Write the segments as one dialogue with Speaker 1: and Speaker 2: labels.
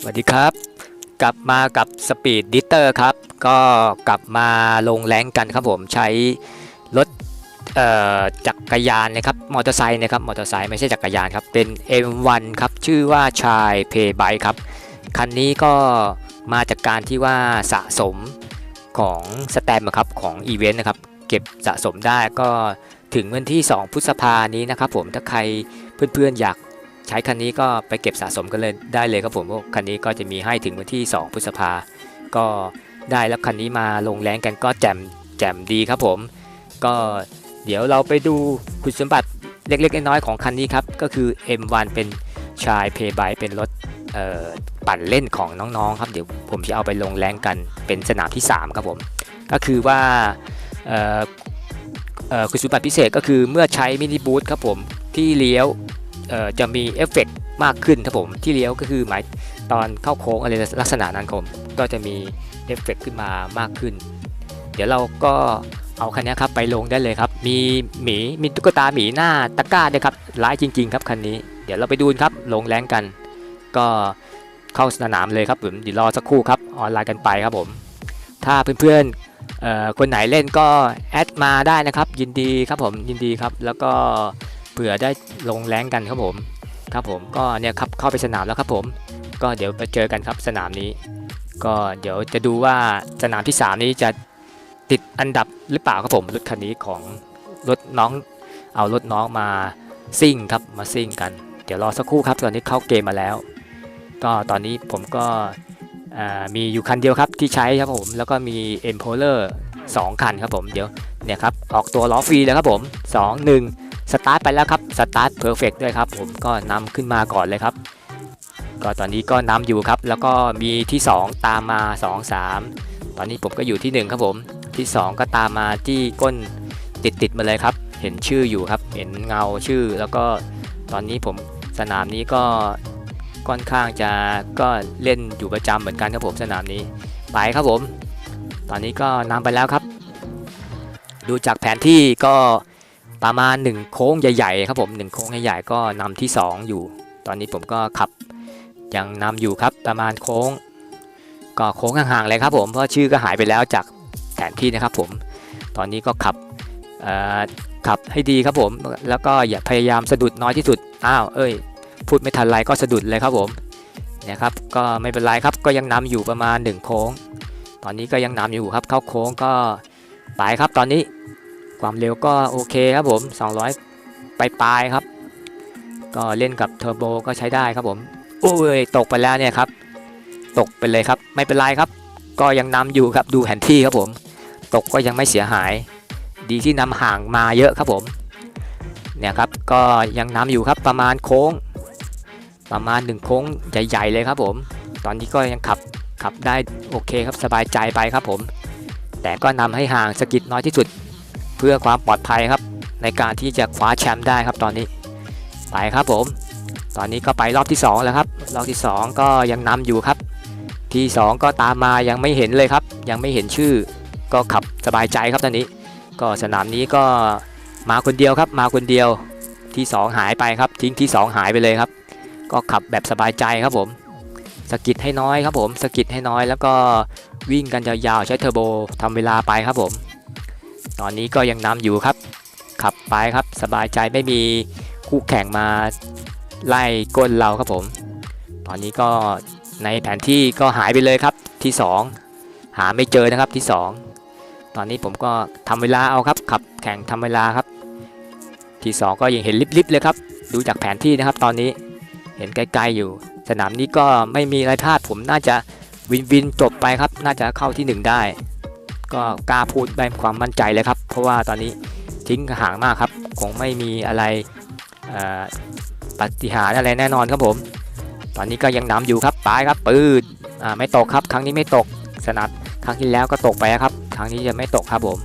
Speaker 1: สวัสดีครับ กลับมากับสปีดดิเตอร์ครับ ก็กลับมาลงแรงกันครับผมใช้รถจักรยานนะครับมอเตอร์ไซค์นะครับมอเตอร์ไซค์ไม่ใช่จักรยานครับเป็น M1 ครับชื่อว่าชายเพย์ไบครับคันนี้ก็มาจากการที่ว่าสะสมของสแตมครับของอีเวนต์นะครับเก็บสะสมได้ก็ถึงวันที่ 2 พฤษภานี้นะครับผมถ้าใครเพื่อนๆอยาก ใช้คันนี้ก็ไปเก็บสะสมกันเลยได้เลยครับผมเพราะคันนี้ก็จะมีให้ถึงวันที่ 2 พฤษภา ก็ได้แล้วคันนี้มาลงแรงกันก็แจ่มแจ่มดีครับผม ก็เดี๋ยวเราไปดูคุณสมบัติเล็กๆน้อยๆของคันนี้ครับ ก็คือ M1 เป็นชายเพย์ไบเป็นรถปั่นเล่นของน้องๆครับ เดี๋ยวผมจะเอาไปลงแรงกันเป็นสนามที่ 3 ครับผม ก็คือว่าคุณสมบัติพิเศษก็คือเมื่อใช้มินิบูทครับผมที่เลี้ยว จะมีเอฟเฟกต์มากขึ้นครับผมที่เลี้ยวก็คือหมายตอนเข้าโค้งอะไรลักษณะนั้นครับผมก็จะมีเอฟเฟกต์ขึ้นมามากขึ้น เดี๋ยวเราก็เอาคันนี้ครับไปลงได้เลยครับ มีหมีมีตุ๊กตาหมีหน้าตะกร้าด้วยครับร้ายจริง ๆ ครับคันนี้ เดี๋ยวเราไปดูครับลงแรงกัน ก็เข้าสนามเลยครับผมเดี๋ยวรอสักครู่ครับออนไลน์กันไปครับผม ถ้าเพื่อนๆคนไหนเล่นก็แอดมาได้นะครับ ยินดีครับผมยินดีครับ แล้วก็ เผื่อได้ลงแรงกันครับผมครับผมก็เนี่ยครับเข้าไปสนามแล้วครับผม ก็เดี๋ยวไปเจอกันครับสนามนี้ ก็เดี๋ยวจะดูว่าสนามที่ 3 นี้จะติดอันดับหรือเปล่าครับผมรถคันนี้ของรถน้องเอารถน้องมาซิ่งครับมาซิ่งกัน เดี๋ยวรอสักครู่ครับตอนนี้เข้าเกมมาแล้ว ก็ตอนนี้ผมก็มีอยู่คันเดียวครับที่ใช้ครับผมแล้วก็มี e m p o l e r 2 คันครับผมเดี๋ยวเนี่ยครับออกตัวล้อฟรีแล้วครับผม 2 1 สตาร์ทไปแล้วครับสตาร์ทเพอร์เฟกด้วยครับผมก็นำขึ้นมาก่อนเลยครับ ก็ตอนนี้ก็นำอยู่ครับ แล้วก็มีที่ 2 ตามมา 2 3 ตอนนี้ผมก็อยู่ที่ 1 ครับผม ที่ 2 ก็ตามมาที่ก้นติดติดๆมาเลยครับ เห็นชื่ออยู่ครับ เห็นเงาชื่อ แล้วก็ตอนนี้ผมสนามนี้ก็ค่อนข้างจะก็เล่นอยู่ประจำเหมือนกันครับผมสนามนี้ไปครับผม ตอนนี้ก็นำไปแล้วครับ ดูจากแผนที่ก็ ประมาณ 1 โค้งใหญ่ๆครับผม1โค้งใหญ่ๆก็นำที่ 2 อยู่ ตอนนี้ผมก็ขับยังนำอยู่ครับประมาณโค้ง ก็โค้งห่างๆเลยครับผมเพราะชื่อก็หายไปแล้วจากแผนที่นะครับผมตอนนี้ก็ขับขับให้ดีครับผม แล้วก็อย่าพยายามสะดุดน้อยที่สุดอ้าวเอ้ยพูดไม่ทันไรก็สะดุดเลยครับผมเนี่ยครับก็ไม่เป็นไรครับก็ยังนำอยู่ประมาณ 1 โค้ง ตอนนี้ก็ยังนำอยู่ครับเข้าโค้งก็ไปครับตอนนี้ ความเร็วก็โอเคครับผม 200 ไปปลายครับ ก็เล่นกับเทอร์โบก็ใช้ได้ครับผม โอ้ยตกไปแล้วเนี่ยครับ ตกไปเลยครับ ไม่เป็นไรครับ ก็ยังนำอยู่ครับดูแผนที่ครับผม ตกก็ยังไม่เสียหาย ดีที่นำห่างมาเยอะครับผม เนี่ยครับ ก็ยังนำอยู่ครับประมาณโค้ง ประมาณหนึ่งโค้งใหญ่ๆเลยครับผม ตอนนี้ก็ยังขับขับได้โอเคครับสบายใจไปครับผม แต่ก็นำให้ห่างสกิดน้อยที่สุด พื่อความปลอดภัยครับ ในการที่จะคว้าแชมป์ได้ครับตอนนี้ไปครับผม ตอนนี้ก็ไปรอบที่ 2 แล้วครับ รอบที่ 2 ก็ยังนำอยู่ครับ ที่ 2 ก็ตามมายังไม่เห็นเลยครับ ยังไม่เห็นชื่อ ก็ขับสบายใจครับตอนนี้ ก็สนามนี้ก็มาคนเดียวครับ มาคนเดียวที่ 2 หายไปครับ ทิ้งที่ 2 หายไปเลยครับ ก็ขับแบบสบายใจครับผมสกิดให้น้อยครับผมสกิดให้น้อยแล้วก็วิ่งกันยาวๆใช้เทอร์โบทำเวลาไปครับผม ตอนนี้ก็ยังนำอยู่ครับ ขับไปครับสบายใจไม่มีคู่แข่งมาไล่ก้นเราครับผม ตอนนี้ก็ในแผนที่ก็หายไปเลยครับที่ 2 หาไม่เจอนะครับที่ 2 ตอนนี้ผมก็ทำเวลาเอาครับ ขับแข่งทำเวลาครับ ที่ 2 ก็ยังเห็นลิบๆเลยครับ ดูจากแผนที่นะครับ ตอนนี้เห็นใกลๆอยู่ สนามนี้ก็ไม่มีอะไรพลาดผมน่าจะวินวินจบไปครับ น่าจะเข้าที่ 1 ได้ ก็กล้าพูดได้ความมั่นใจเลยครับ เพราะว่าตอนนี้ทิ้งห่างมากครับ คงไม่มีอะไรปฏิหารอะไรแน่นอนครับผม ตอนนี้ก็ยังนำอยู่ครับปลายครับปืดไม่ตกครับ ครั้งนี้ไม่ตกสนับครั้งที่แล้วก็ตกไปครับ ครั้งนี้จะไม่ตกครับผม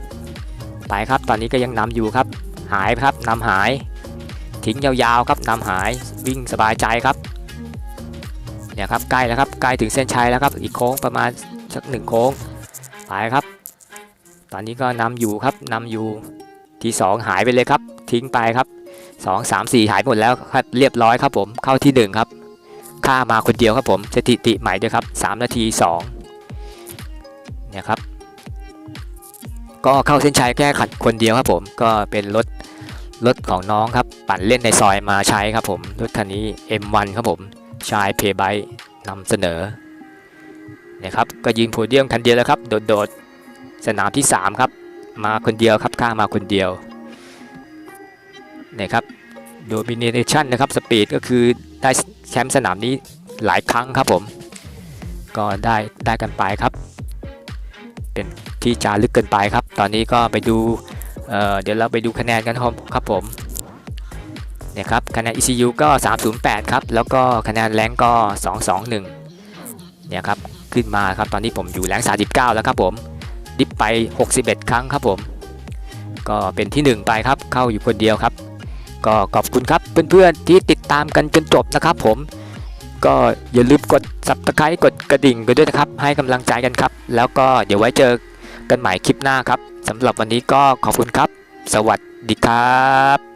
Speaker 1: ไปครับตอนนี้ก็ยังนำอยู่ครับ หายครับนำหาย ทิ้งยาวๆครับนำหายวิ่งสบายใจครับเนี่ยครับใกล้แล้วครับใกล้ถึงเส้นชัยแล้วครับอีกโค้งประมาณสักหนึ่งโค้งไปครับ ตอนนี้ก็นำอยู่ครับนำอยู่ที่ 2 หายไปเลยครับ ทิ้งไปครับ 2 3 4 หายหมดแล้วครับเรียบร้อยครับผมเข้าที่ 1 ครับคฆ่ามาคนเดียวครับผมสถิติใหม่ด้วยครับ 3 นาที 2เนี่ยครับ ก็เข้าเส้นชัยแค่ขัดคนเดียวครับผมก็เป็นรถรถของน้องครับ ปั่นเล่นในซอยมาใช้ครับผมรถคันนี้ M1 ครับผมชายเพย์ไบนำเสนอเนี่ยครับก็ยืนโพเดียมคันเดียวแล้วครับ โดดๆ สนามที่ 3 ครับ มาคนเดียวครับข้ามาคนเดียวเนี่ยครับโดมิเนชันนะครับสปีดก็คือได้แชมป์สนามนี้หลายครั้งครับผม ก็ได้ได้กันไปครับ เป็นที่จารึกเกินไปครับ ตอนนี้ก็ไปดูเเดี๋ยวเราไปดูคะแนนกันครับครับผมเนี่ยครับคะแนน ECU ก็ 308 ครับ แล้วก็คะแนนแรงก็ 221เนี่ยครับขึ้นมาครับตอนนี้ผมอยู่แรง39 แล้วครับผม ดิฟไป 61 ครั้งครับผม ก็เป็นที่ 1 ไปครับเข้าอยู่คนเดียวครับ ก็ขอบคุณครับเพื่อนๆที่ติดตามกันจนจบนะครับผมก็อย่าลืมกด s u b สไครต์กดกระดิ่งกันด้วยนะครับ ให้กำลังใจกันครับ แล้วก็เดี๋ยวไว้เจอกันใหม่คลิปหน้าครับสำหรับวันนี้ก็ขอบคุณครับ สวัสดีครับ